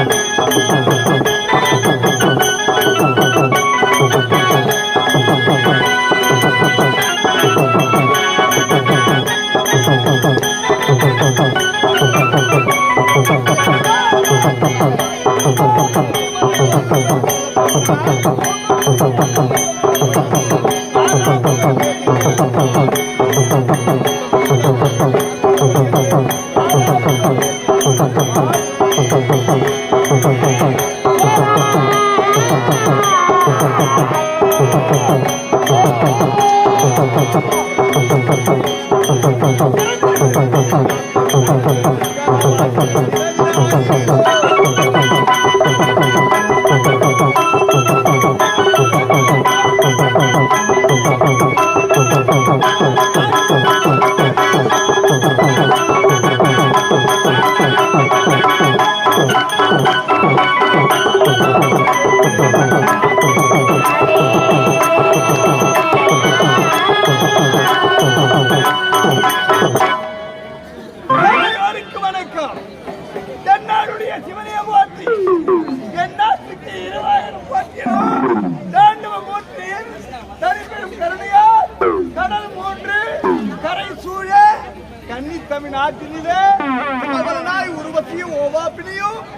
Música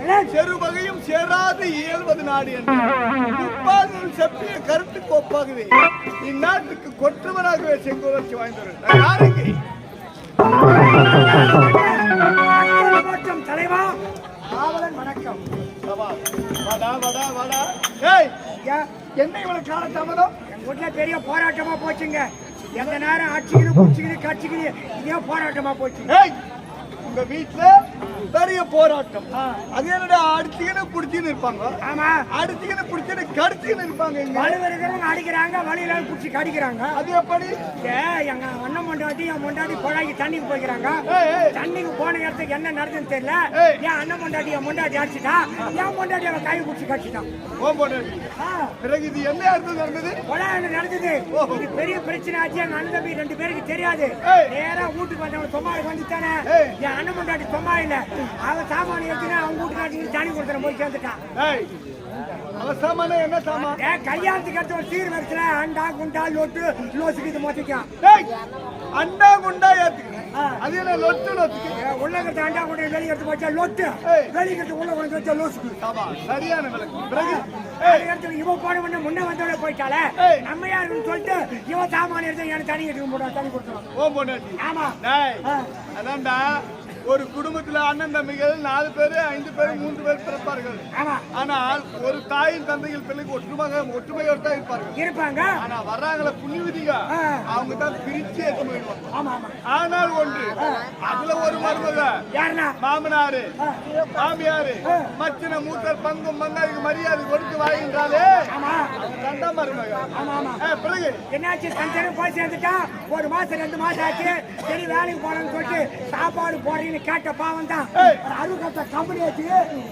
செருவகையும் சேராது இயல்வது நாடு என்று? முப்பால் செப்பிய கருத்துக்கு ஒப்பாகவே இந்நாட்டுக்கு கொற்றவனாகவே செங்கோலட்சி வாய்ந்தவர் யாருக்கு? தலைவா. காவலன் வணக்கம். என்ன இவ்வளவு காலதாமதம்? எங்க வீட்டுல பெரிய போராட்டமா போச்சுங்க. எந்த நேரம் அடிச்சுக்கிது குடிச்சுக்கிது கடிச்சுக்கிது இதே போராட்டமா போச்சு. உங்க வீட்டுல பெரிய போராட்டம். அது என்னடா அடிச்சுக்கின்னு குடிச்சுன்னு இருப்பாங்க ஆமா. அடிச்சுக்கின்னு குடிச்சுன்னு கடிச்சுக்கின்னு இருப்பாங்க இங்க. வலு இருக்கிறவங்க அடிக்கிறாங்க வழியில குடிச்சு கடிக்கிறாங்க. அது எப்படி? ஏ, எங்க அண்ணன் மொண்டாட்டி என் மொண்டாட்டி குழாய்க்கு தண்ணிக்கு போய்க்கிறாங்க. தண்ணிக்கு போன இடத்துக்கு என்ன நடக்குதுன்னு தெரியல. ஏய். என் அண்ணன் மொண்டாட்டி என் மொண்டாட்டி அடிச்சுட்டா? என் மொண்டாட்டி அவன் கை குடிச்சு கடிச்சிட்டான். ஓ பிறகு இது என்ன அர்த்தம் நடந்தது? கொலையாளி நடந்தது. இது பெரிய பிரச்சனை ஆச்சு. எங்க அண்ணன் ரெண்டு பேருக்கு தெரியாது. நேரா வீட்டுக்கு வந்தவன் தொம்மாளி வந்துட்டானே. என் அண்ணன் முன்னாடி தொம்மா இல்ல. அவன் சாமான் எடுத்துன்னு அவங்க வீட்டுக்காட்டி தனி கொடுத்துற போய் சேர்ந்துட்டான். என்ன சாமான்? கல்யாணத்துக்கு அடுத்த ஒரு சீர் வரிசையில அண்டா குண்டா லொட்டு லோசுக்கு இது மொத்திக்கும். ஏய், அண்டா குண்டா ஏத்துக்கு அது என்ன லொட்டு லொத்துக்கு? உள்ள இருக்கிற அண்டா குண்டை வெளியே எடுத்து வச்சா லொட்டு? ஏய். வெளியே எடுத்து உள்ள கொண்டு வச்சா லோசுக்கு. சரியான அது எடுத்து இவ போன உடனே முன்ன வந்தோட போயிட்டாலே. நம்ம யாருன்னு சொல்லிட்டு இவன் சாமான் எடுத்து எனக்கு தனி எடுத்து போடுவா தனி பொண்டாட்டி. ஆமா. அதான்டா. ஒரு குடும்பத்துல அண்ணன் தம்பிகள் நாலு பேரு ஐந்து பேரு மூன்று பேர் பிறப்பார்கள். ஆனால் ஒரு தாயின் தந்தைகள் பிள்ளைக்கு ஒற்றுமையாக ஒற்றுமையோடு தான் இருப்பார்கள். இருப்பாங்க. ஆனா வர்றாங்கள புண்ணியவதிங்க ஆ. அவங்க தான் பிரிச்சு எடுத்து போயிடுவாங்க. ஆனால் ஒன்று அதுல ஒரு மருமக. மாமனாரு. மாமியாரு மச்சின மூத்தர் பங்கும் மங்காய்க்கு மரியாதை கொடுத்து வாங்கின்றாலே ஆமா. தண்டா மருமக. பிறகு? என்னாச்சு? தஞ்சனை போய் சேர்ந்துட்டா? ஒரு மாசம் ரெண்டு மாசம் ஆச்சு. சரி வேலைக்கு போறேன்னு சொல்லிட்டு சாப்பாடு போறீங்கன்னு கேட்ட பாவம் தான். அறுகட்ட கம்பெனி வச்சு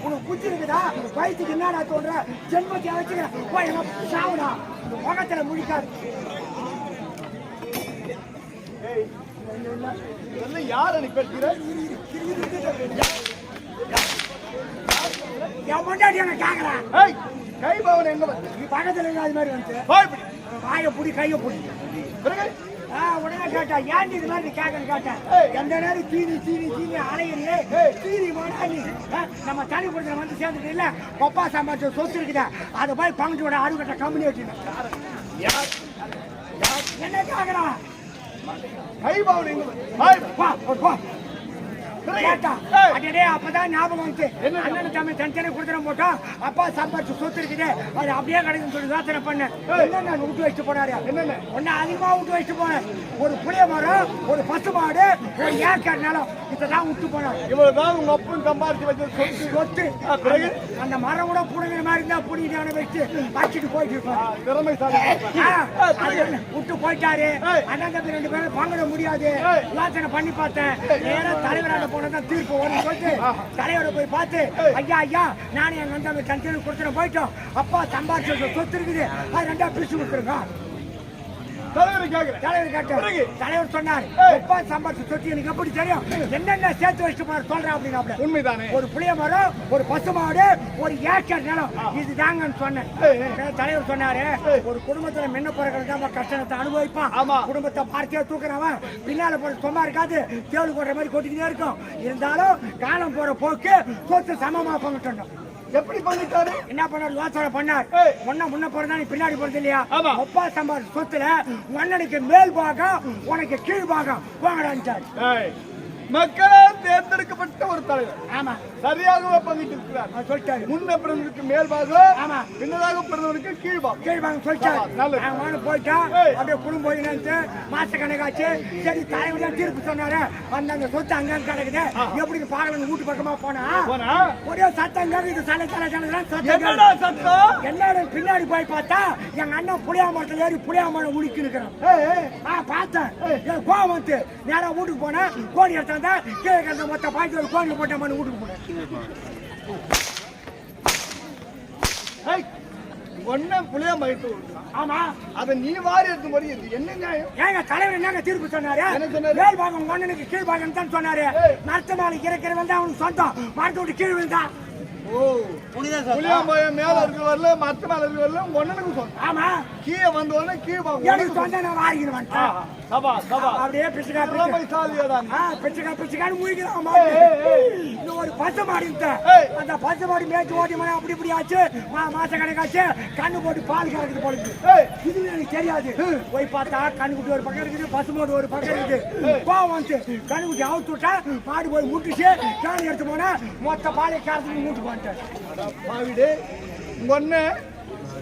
உனக்கு புத்தி இருக்குதா? வயிற்றுக்கு என்னடா தோன்ற ஜென்மத்தை வச்சுக்கிறேன் சாவுடா. முகத்துல முடிக்காது யார் என் முன்னாடி என்ன கேக்குறேன்? கை பவன் எங்க வந்து நீ பக்கத்துல இருந்து அது மாதிரி வந்து. வாயை புடி. கையை புடி. உடனே கேட்டா ஏன் இது மாதிரி கேட்கன்னு கேட்டேன். எந்த நேரம் தீனி தீனி தீனி அலையிறியே? நீ ஆ, நம்ம தனி வந்து சேர்ந்துட்டு இல்ல கொப்பா சம்பாதிச்ச சொத்து இருக்குதா? அதை போய் பங்கு விட அறுகட்ட கம்பெனி வச்சுருந்தேன் யார்? என்ன கேக்குறா கை பவன் அப்பதான் ஞாபகம் வந்து? அண்ணன் தம்பி தனித்தனி கொடுத்துட போட்டோம் அப்பா சம்பாதிச்ச சொத்து இருக்குது அது அப்படியே கிடைக்குன்னு சொல்லி யோசனை பண்ணேன். என்னென்ன விட்டு வச்சுட்டு போனாரு? என்னென்ன? ஒன்னு அதிகமா விட்டு வச்சுட்டு போனேன். ஒரு புளிய மரம் ஒரு பசு மாடு ஒரு ஏக்கர் நிலம். இதெல்லாம் விட்டு போனேன் இவ்வளவுதான் உங்க அப்பன் சம்பாதிச்சு வச்ச சொத்து. சொத்து? அந்த மரம் கூட புடுங்கிற மாதிரி இருந்தா புடிக்கிட்டு வச்சு வச்சுட்டு போயிட்டு என்ன, விட்டு போயிட்டாரு. அண்ணன் தம்பி ரெண்டு பேரும் பங்கிட முடியாது. யோசனை பண்ணி பார்த்தேன். நேரா தலைவரால போனதான் தீர்ப்பு வரும்னு சொல்லிட்டு தலைவரை போய் பார்த்து ஐயா ஐயா நானும் எங்க அண்ணன் தம்பி கொடுத்துட்டு போயிட்டோம். அப்பா சம்பாதிச்ச சொத்து இருக்குது. அது ரெண்டா பிரிச்சு கொடுத்துருங்க. தலைவரை கேக்குறேன். தலைவர் பிறகு? தலைவர் சொன்னார். எப்பா சம்பாதிச்சு சொத்து எனக்கு எப்படி தெரியும்? என்னென்ன சேர்த்து வச்சுட்டு போற சொல்றேன் அப்படின்னா உண்மைதானே. ஒரு புளிய மரம் ஒரு பசு மாடு ஒரு ஏக்கர் நிலம். இது தாங்கன்னு சொன்னேன். தலைவர் சொன்னாரு. ஒரு குடும்பத்துல மின்ன பிறகு தான் கஷ்டத்தை அனுபவிப்பான். ஆமா. குடும்பத்தை பார்த்தே தூக்குறவன்? பின்னால போற சும்மா இருக்காது. தேவல் போடுற மாதிரி கொட்டிக்கிட்டே இருக்கும். இருந்தாலும் காலம் போற போக்கு சொத்து சமமா பங்கிட்டோம் எப்படி பண்ணிட்டாரு? என்ன பண்ணார்? யோசனை பண்ணார். ஒன்ன முன்ன போறதா நீ பின்னாடி போறது இல்லையா? ஆமா. ஒப்பா சம்பாதி சொத்துல ஒன்னனுக்கு மேல் பாகம் உனக்கு கீழ் பாகம். வாங்கடான்ட்டார் ஏய், மக்களால் தேர்ந்தெடுக்கப்பட்ட ஒரு தலைவர். ஆமா. சரியாகவே பங்கிட்டு இருக்கிறார் அவர் சொல்லிட்டாரு. முன்ன பிறந்தவனுக்கு மேல் பாகம் ஆமா. பின்னதாக பிறந்தவனுக்கு கீழ் பாகம். கீழ் பாகம் சொல்லிட்டாரு. ஆமா, நல்லது. நான் வாங்க போயிட்டான் ஏய். அப்படியே குடும்பம் போயினு மாச கணக்காச்சு. சரி தலைவர் தான் தீர்ப்பு சொன்னாரு. அந்த அந்த சொத்து அங்க கிடக்குது. எப்படி பாக்கலாம் வீட்டு பக்கமா போனா? போனா? ஒரே சத்தம் கேக்குது. சலை சலை சலை சத்தம் என்னடா பின்னாடி போய் பார்த்தா எங்க அண்ணன் புளியா மரத்துல ஏறி புளியா மரம் உடுக்கி இருக்கிறான் பார்த்தேன். கோவம் வந்து நேரா வீட்டுக்கு போனேன். கோழி எடுத்தாந்தா கீழே கிடந்த மொத்த பாய்ச்சி ஒரு கோழி போட்ட மாதிரி வீட்டுக்கு போனேன் ஏய், ஒன்ன புளிய விடுறான். ஆமா அதை நீ வாரி எடுத்து என்ன நியாயம் ஏங்க தலைவர் என்னங்க தீர்ப்பு சொன்னாரு? மேல் பாகம் ஒண்ணனுக்கு கீழ் பாகம் தான் சொன்னாரு. மரத்த மேல இறக்கிறவன் தான் அவனுக்கு சொந்தம் மரத்தை விட்டு கீழ் விழுந்தான் புளியாம்பயம் மேல இருக்க வரல மத்த மேல இருக்க வரல சொன்ன ஆமா. கீழே வந்த உடனே கீழே எனக்கு நான் சபா சபா. அப்படியே பிச்சுக்கா நீ. ஆ பிச்சுக்கா பிச்சுக்கான்னு முழிக்கிறான். இந்த ஒரு பச்சை மாடு. அந்த பச்சை மாடு மேய்ச்சி மணி அப்படி இப்படி ஆச்சு. மாச கணக்காச்சு. கண்ணு போட்டு பால் கறக்குது ஏய், இது எனக்கு தெரியாது. போய் பார்த்தா கண்ணுக்குட்டி ஒரு பக்கம் இருக்குது பசுமாடு ஒரு பக்கம் இருக்குது. கோவம் வந்து கண்ணுக்குட்டி அவுத்து விட்டா மாடு போய் முட்டுச்சு. கேள்வி எடுத்து போனா மொத்த பாலை கறந்து மூட்டு போட்டேன் பாவிடே, உங்க ஒண்ணு,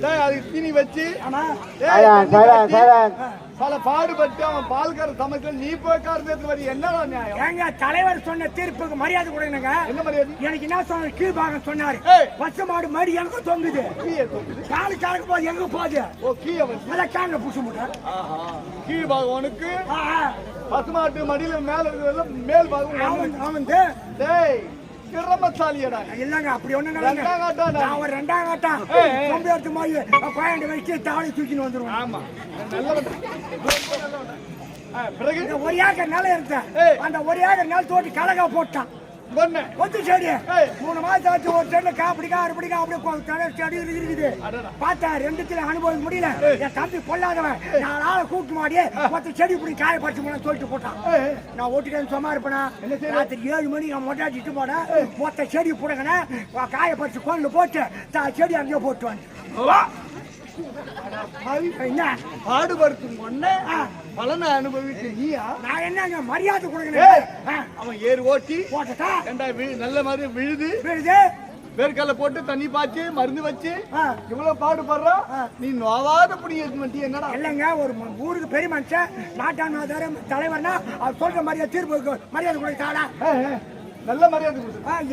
டேய், அதுக்கு தீனி வச்சு. பல பாடுபட்டு அவன் பால் கற சமைச்சு நீ போய் கறந்து வரி. என்னடா நியாயம்? ஏங்க தலைவர் சொன்ன தீர்ப்புக்கு மரியாதை கொடுங்க என்ன மரியாதை? எனக்கு என்ன சொன்ன கீழ்பாகம் சொன்னாரு. பச்சை மாடு மடி எங்க தொங்குது. காலு கறக்க போது எங்க போகுது. ஓ கீழே அதான் காலில் புடிச்சு முட்டேன் ஆஹா. கீழ் பாகம் உனக்கு பசுமாட்டு மடியில மேல இருக்கிறதுல மேல் பாகம் அவன் டேய். திறமசாலியடா. இல்லங்க அப்படி ஒண்ணு ரெண்டாம் காட்டாடா. நான் ஒரு ரெண்டாம் காட்டம். கொம்பு எடுத்து மாதிரி கோயண்டு வச்சு தாலி தூக்கின்னு ஆமா நல்லவன். ஆ, பிறகு ஒரு ஏக்கர் நிலம் இருந்தேன். அந்த ஒரு ஏக்கர் நிலம் தோட்டி கலகா போட்டான் ஒத்து செடி. மூணு மாசம் ஆச்சு ஒரு செடியில காப்பிடிக்கா அறுபடிக்கா அப்படியே செடி இருக்குது. பார்த்தா ரெண்டுத்துல அனுபவிக்க முடியல. என் தம்பி பொல்லாதவன். நான் ஆளை கூட்டு மாடி மொத்த செடி இப்படி காயப்பறிச்சு போன சொல்லிட்டு போட்டான். நான் ஓட்டுக்கேன்னு சும்மா இருப்பேனா? ராத்திரி ஏழு மணிக்கு நான் மொட்டாட்டிட்டு போனேன். மொத்த செடி புடங்கன காய பறிச்சு கொண்டு போட்டு தா செடி அங்கேயே போட்டு வந்து பாடுபடுத்தும் ஒண்ணு பலனை அனுபவித்து. நீயா? நான் என்னங்க மரியாதை. கொடுக்கணும் அவன் ஏறு ஓட்டி போட்டா நல்ல மாதிரி விழுது? விழுது. வேர்க்கல்ல போட்டு தண்ணி பாய்ச்சி மருந்து வச்சு. இவ்வளவு பாடுபடுறான் நீ நோவாத புடி எடுத்து என்னடா? இல்லைங்க ஒரு ஊருக்கு பெரிய மனுஷன் நாட்டாண்மை தலைவர்னா அவர் சொல்ற மரியாதை தீர்ப்பு மரியாதை கொடுத்தாடா நல்ல மரியாதை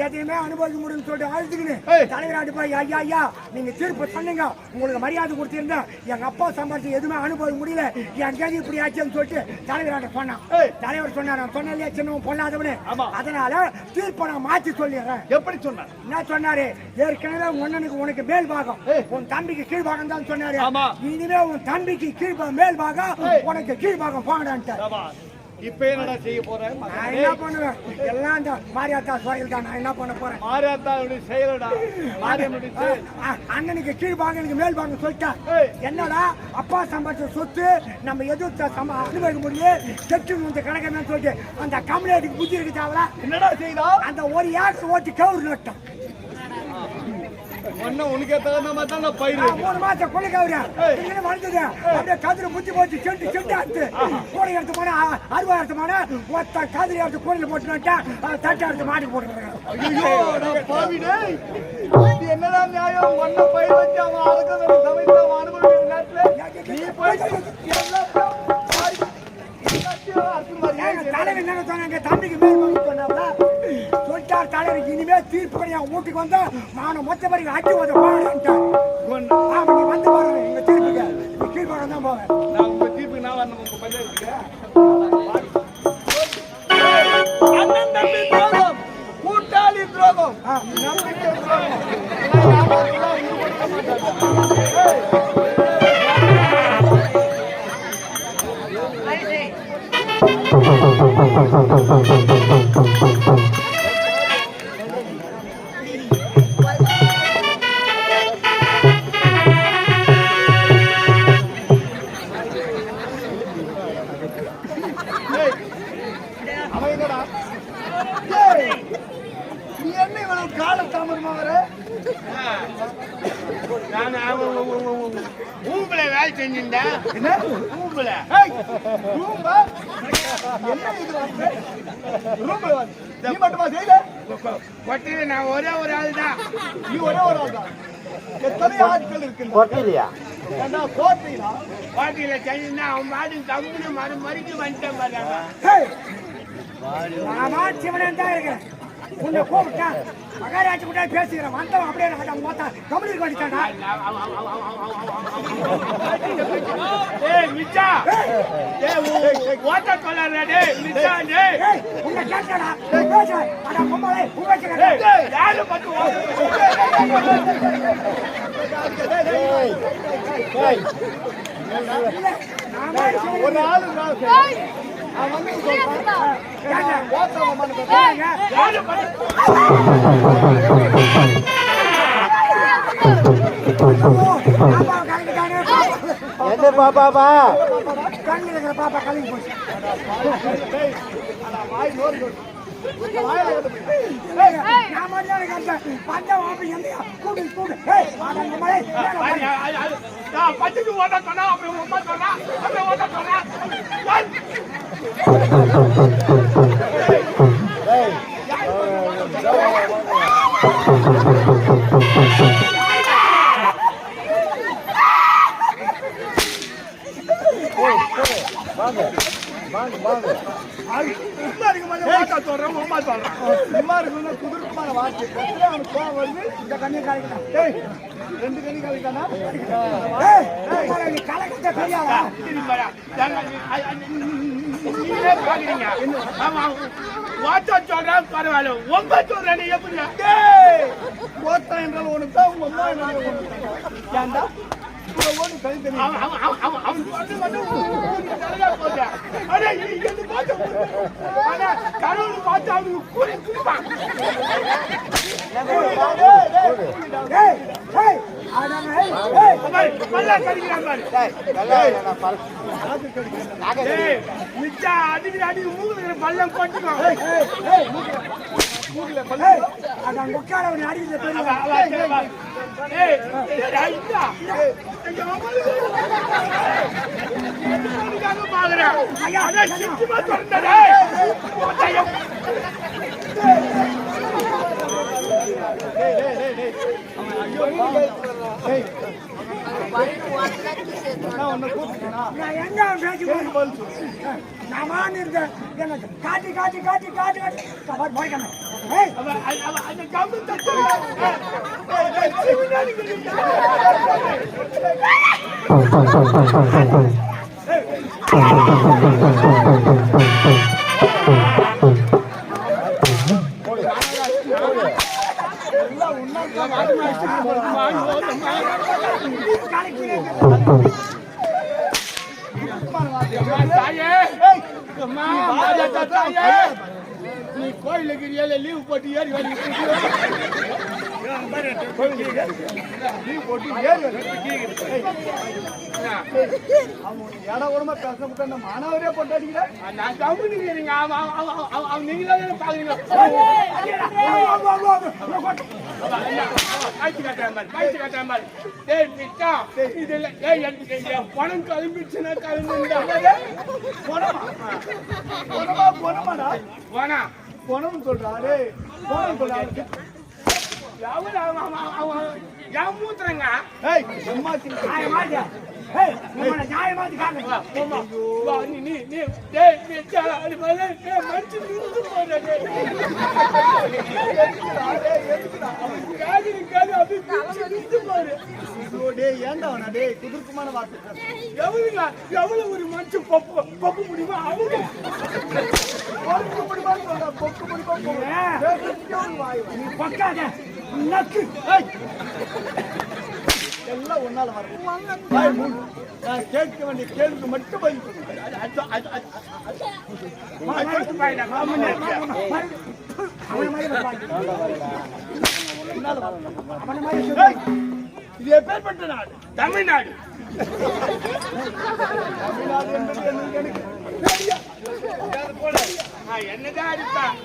எதையுமே அனுபவிக்க முடியும்னு சொல்லிட்டு அழுதுக்குன்னு. தலைவர் அடிப்பாய் ஐயா ஐயா நீங்க தீர்ப்பு சொன்னீங்க உங்களுக்கு மரியாதை கொடுத்திருந்தா எங்க அப்பா சம்பாதிச்சு எதுவுமே அனுபவிக்க முடியல என் கேள்வி இப்படி ஆச்சுன்னு சொல்லிட்டு தலைவராட்ட சொன்னான் ஏய். தலைவர் சொன்னார் நான் சொன்னேன் சின்னவன் பொல்லாதவனு. அதனால தீர்ப்பை நான் மாத்தி சொல்லிடுறேன் எப்படி சொன்ன என்ன சொன்னாரு ஏற்கனவே உன்னனுக்கு உனக்கு மேல் பாகம். உன் தம்பிக்கு கீழ் பாகம் தான் சொன்னாரு. இனிமே உன் தம்பிக்கு கீழ் மேல் பாகம். உனக்கு கீழ் பாகம் போங்கடான்ட்டார் சபாஷ். இப்ப என்னடா செய்ய போற? நான் என்ன பண்ணுவேன்? எல்லாம் இந்த மாரியாத்தா சுவையில் தான். நான் என்ன பண்ண போறேன்? மாரியாத்தாவுடைய செயலடா மாரியம்மனுடைய செயல் அண்ணனுக்கு கீழ் பாகம் எனக்கு மேல் பாகம் சொல்லிட்டேன். என்னடா? அப்பா சம்பாதிச்ச சொத்து நம்ம எதிர்த்த சம அனுபவிக்க முடியும் கெட்டு இந்த கணக்கு சொல்லிட்டு அந்த கம்யூனிட்டிக்கு புத்தி இருக்கு என்னடா செய்தா? அந்த ஒரு ஏக்கர் ஓட்டி கவுரு நட்டோம். ஒன்னு உனக்கே தகுந்த மாதிரி தான் நான் பயிர் மூணு மாசம் கொள்ளை கவுரு ஏய். இங்கே வளர்ந்தது. அப்படியே கதிரை முத்தி போச்சு செண்டு செண்டு எடுத்து கூடை எடுத்து போனா அறுபது எடுத்து போனா மொத்த கதிரை எடுத்து கூடையில் போட்டு நட்டா தட்டை எடுத்து டேய். இது என்னடா நியாயம்? ஒன்ன பயிர் வச்சு அவன் அறுக்கிறத சமைத்து அவன் அனுபவிக்கிற நேரத்துல நீ போய் தலைவர் என்ன சொன்னாங்க தம்பிக்கு மேல் வாங்க சொன்னாப்ல சொல்லிட்டார் தலைவர் இனிமே தீர்ப்பு கிடையாது வீட்டுக்கு வந்தா நான் மொத்த பேருக்கு அடி வந்து போகலான்ட்டார் ஒண்ணு. ஆமா நீ வந்து பாருங்க எங்க தீர்ப்புக்கு நீ கீழ்பாடம் தான் போவேன் நான் உங்க தீர்ப்பு நான் வரணும் உங்க பஞ்சாயத்துக்கு அண்ணன் தம்பி துரோகம் கூட்டாளி துரோகம் ஆ. நம்பிக்கை துரோகம் வேலை செஞ்சிருந்தேன் ரூம்ல ரூம்பா என்ன இது? வந்து? ரூம்பு வந்து. நீ மட்டுமா செய்யல கொட்டையில நான் ஒரே ஒரு ஆள் தான் நீ ஒரே ஒரு ஆள் தான் எத்தனை ஆட்கள் இருக்கின்றன கொட்டையிலையா ஏண்டா, கோட்டையிலா பாட்டியில செஞ்சிருந்தா அவன் பாட்டு தம்புன்னு மறு மறிக்கு வந்துட்டேன் பாருங்க. மாமா சிவனேன் தான் இருக்கேன். உன்னை கூப்பிட்டேன் மகாராஜி கூட பேசுகிறேன். வந்தவன் அப்படியே நான் பார்த்தா கம்பெனிக்கு வந்துட்டானா ஏய் மிச்சா. ஏய். ஓட்ட கொள்ளாத டேய் மிச்சா டேய். உன்னை கேட்டடா பேச அட பொம்பளை உங்க ஏய், யாரு பத்து ஓட்ட ஒரு ஆளு நான் என்ன பாப்பா பாப்பாப்பா கண்ணில் இருக்கிற பாப்பா கலங்கி போச்சு டேய், ஓட்ட சொன்னா அப்புறம் உமா சொன்னா அப்புறம் ஓட்ட சொன்னா உமா இருக்க மாதிரி ஓட்ட சொல்றேன் உமா சொல்றேன் சும்மா இருக்கணும்னா குதிர்க்குமான வார்த்தை பேசுற, அவனுக்கு கோவம் வருது. இந்த கண்ணி கலக்கிட்டான் டேய், ரெண்டு கண்ணி கழிக்கானா ஏய் பொம்பளை, பாக்குறீங்க. ஆமா, ஓட்ட சொல்றேன் பரவாயில்ல. உங்க சொல்றேன் நீ எப்படி? டேய், கோத்தா என்றால் உனக்கு தான் உங்க அம்மா. ஏன்டா கடவுள் பார்த்து அவனுக்கு கூலி கொடுப்பான். ஏய் ஏய் அடங்க மிச்சா அடி பள்ளம் கொட்டிக்கோ. அடிக்கிற பாக்குறேன்? அதான் சிக்கிமா திறந்ததே. ஐயா, நான் உன்னை கூப்பிட்டேனா? நான் எங்க பேசி போய் நான் வான்னு இருந்தேன் எனக்கு காட்டி காட்டி காட்டி காட்டி காட்டி கவர் போய்க்கணும் ஏய் அந்த கம்பு தட்டுறா. ஏய், ஏய், ஏய், சிவனாடி கிட்ட. அம்மா, தாயே. அம்மா, மாதாத்தா தாயே. நீ கோயிலுக்கு லீவ் போட்டு ஏறி லீவ் போட்டு ஏறி வர. அவன் இடம் பேச நம்ம மாணவரே போட்டு அடிக்கிறேன் நான் கவனிக்கிறீங்க நீங்களே பாக்குறீங்களா பாக்குறீங்க ஏய் பணம் கிளம்பிடுச்சுன்னா கிளம்பிண்டா போனமா சொல்றாரு போனம் சொல்றாரு அவன் அவன் அவன் அவன் மூத்துறங்க ஏய் அம்மா நீ டேய் ஏன்டா டேய் குதிர்க்குமான வார்த்தை எவ்வளவு எவ்வளவு ஒரு மனுஷன் பப்பு பப்பு முடியுமா அவங்க பொறுக்கு பொக்கு முடியுமா வாய் பக்காத நக்கு எல்லாம் ஒன்னால வரும் நான் கேட்க வேண்டிய கேள்விக்கு மட்டும் பதில் சொல்லு. அவன மாதிரி இது எப்பேற்பட்ட நாடு. தமிழ்நாடு. தமிழ்நாடு என்பது எனக்கு என்னதான் அடித்தான்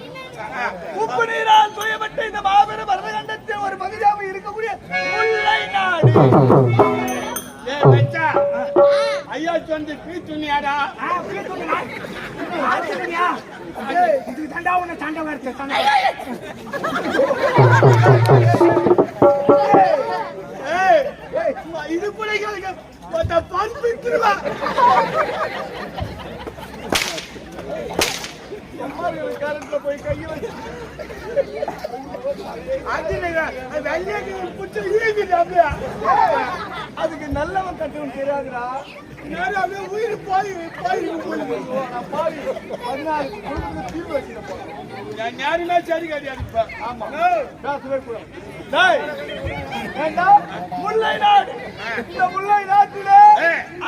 உப்பு நீரால் துயப்பட்டு இந்த மாபெரும் பரதகண்டத்தில் ஒரு பகுதியாக இருக்கக்கூடிய முல்லை நாடு. ஐயா சொந்த பீ துணியாடா. ஆ, ஏய், இதுக்கு தாண்டா உன்னை சண்டை வருது, இது கூட கேளுங்க மொத்த பருப்பு திருவா கரண்ட்ல போய் கையை அதுக்கு நல்லவன் கட்டவன் தெரியாதுடா நேரம் உயிர் போய் போய் ஓ, நான் குடும்பத்துக்கு தீர்வு வச்சிட நான் சரி கிடையாது இப்ப ஆமா பேசவே கூடாது முல்லை நாடு இந்த முல்லை நாட்டிலே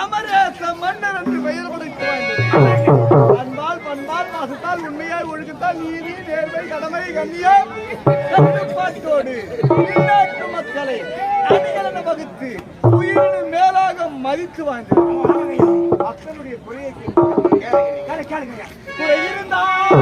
அமரேச மன்னர் என்று பெயர் படைத்து பண்பால் பாசத்தால் உண்மையாய் ஒழுக்கத்தால் நீதி நேர்மை கடமை கண்ணியம். கட்டுப்பாட்டோடு மக்களை அணிகளென வகுத்து உயிரின் மேலாக மதித்து வாழ்ந்தது மக்களுடைய குறையை குறை இருந்தால்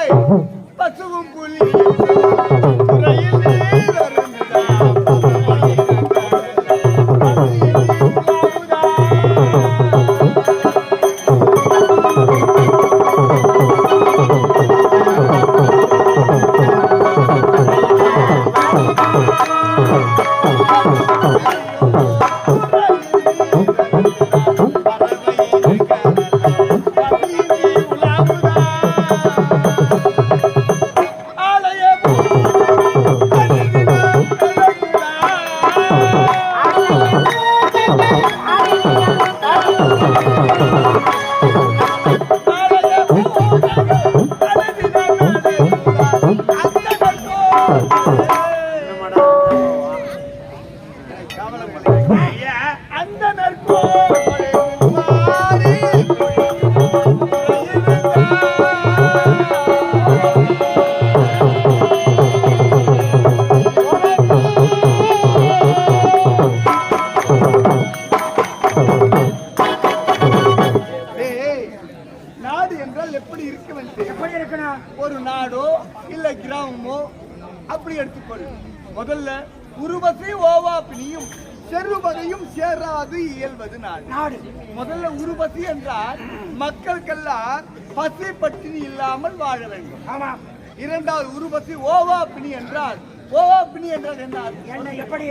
என்றால் ஓவாப்பினி என்றால் என்ன? என்ன எப்படி?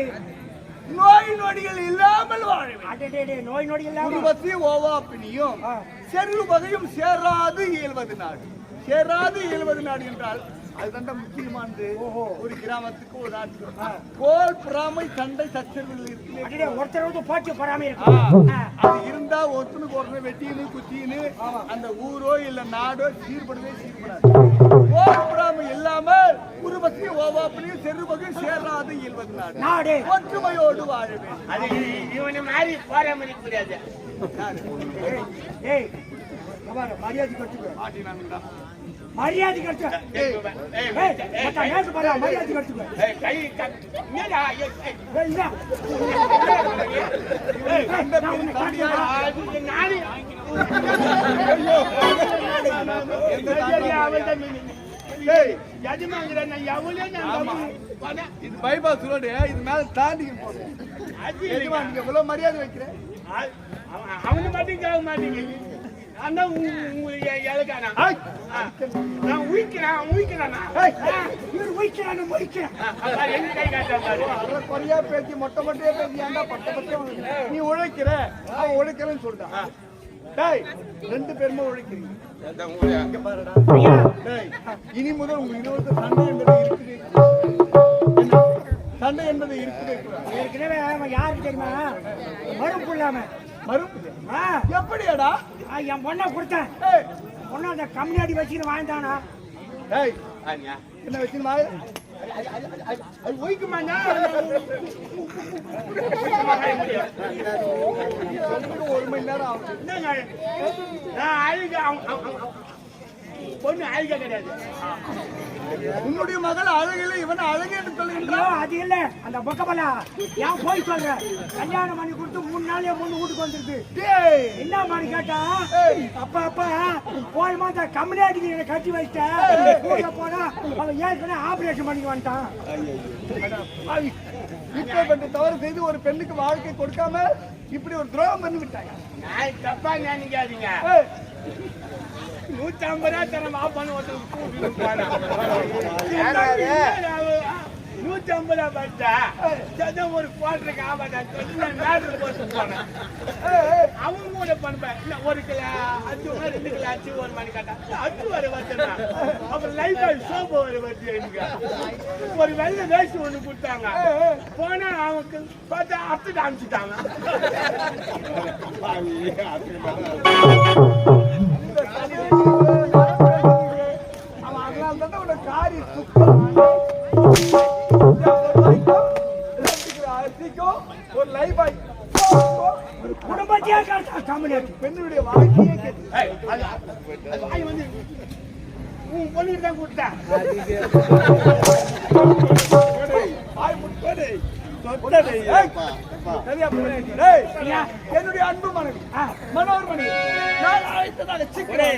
நோய் நொடிகள் இல்லாமல் வாழ நோய் நொடி இல்லாம உருவசி ஓவாப்பினியும் ஆ. செருவதையும் சேராது இயல்வது நாடு. சேராது இயல்வது நாடு என்றால் அதுதான் முக்கியமானது. ஒரு கிராமத்துக்கு ஒரு நாட்டுக்கு போல் பொறாமை சண்டை சச்சரவுகள் இருக்கு. ஒருத்தர் வந்து போட்டு பொறாம இருக்கு. அது இருந்தா ஒருத்தனுக்கு ஒருத்தனை வெட்டின்னு குத்தின்னு அந்த ஊரோ இல்ல நாடோ சீர்படவே சீர்படாது. ஓரப்படாம இல்லாமல் குருபத்தி ஓவாப்பிலையும் செருபகையும் சேராது இயல்வது நாடு. நாடு ஒற்றுமையோடு வாழவே அது இவனை மாதிரி பாரம்பரிய மரியாதை கட்டுக்க மரியாதை கட்டுக்க மரியாதை ஏய், நான் இது பைபாஸ் ரோடு இது மேல தாண்டி போகணும் நீங்க இவ்வளவு மரியாதை வைக்கிறேன் அவ- மட்டும் கேட்க மாட்டீங்க அண்ணா இலக்கானா நான் உயிக்கிறேன் அவன் இவர் உயிக்கிறான், உயிக்கிறான். குறையா பேசி மொட்டை மொட்டையா பேசி ஏன்டா பட்ட பட்ட நீ உழைக்கிற அவன் உழைக்கிறேன்னு சொல்றான் டேய் ரெண்டு பேருமே உழைக்கிறீங்க இனி முதல் உங்க இருபது சண்டை என்பது இருக்குது சண்டை என்பது இருக்குது ஏற்கனவே அவன் யாருக்கு தெரியுமா மறுப்பு இல்லாம மறுப்பு ஆ, எப்படியாடா என் பொண்ணை கொடுத்தேன் ஏய் பொண்ணை அந்த கம்யூனிட்டி வச்சுட்டு வாழ்ந்தானா என்ன வச்சு அது உயிக்குமாண்ணா ஒரு மணி நேரம் ஆகுது என்னங்க நான் அழுக அவன் அவன்- அவன் பொண்ணு அழுக கிடையாது உன்னுடைய மகள் அழகில இவன் அழகு என்று சொல்லுகின்றான். அது இல்ல. அந்த பொக்கப்பலா ஏன் போய் சொல்ற? கல்யாணம் பண்ணி கொடுத்து மூணு நாளே பொண்ணு வீட்டுக்கு வந்துருக்கு டேய். என்ன மாதிரி கேட்டா? அப்பா அப்பா போய் மாத்த கம்யூனிட்டிக்கு என்னை கட்டி வச்சிட்டேன் ஊர்ல போனா அவன் ஏற்கனவே ஆபரேஷன் பண்ணி வந்துட்டான். பாவி. இப்பேற்பட்ட தவறு செய்து ஒரு பெண்ணுக்கு வாழ்க்கை கொடுக்காம இப்படி ஒரு துரோகம் பண்ணி விட்டாங்க நான் தப்பா நினைக்காதீங்க. நூத்தி ஐம்பது ரூபா தர வாப்பான்னு ஒருத்தர். நூத்தி ஐம்பது ரூபா பட்டா ஒரு குவார்டருக்கு ஆபாட்டா போட்டு போனேன் அவங்க கூட பண்ணுவேன். ஒரு கிலோ அஞ்சு ரெண்டு கிலோ ஒரு மணி கேட்டா. அஞ்சு வர வச்சுருந்தா அப்புறம் லைஃப் ஆயில் சோப்பு வர வச்சு எனக்கு ஒரு வெள்ளை வேஸ்ட் ஒண்ணு கொடுத்தாங்க. போனா அவங்க பார்த்தா அத்துட்டு அனுப்பிச்சிட்டாங்க என்னுடைய அன்பு மனைவி மனோர் மணி நான் அழைத்ததாக சிக்கனே.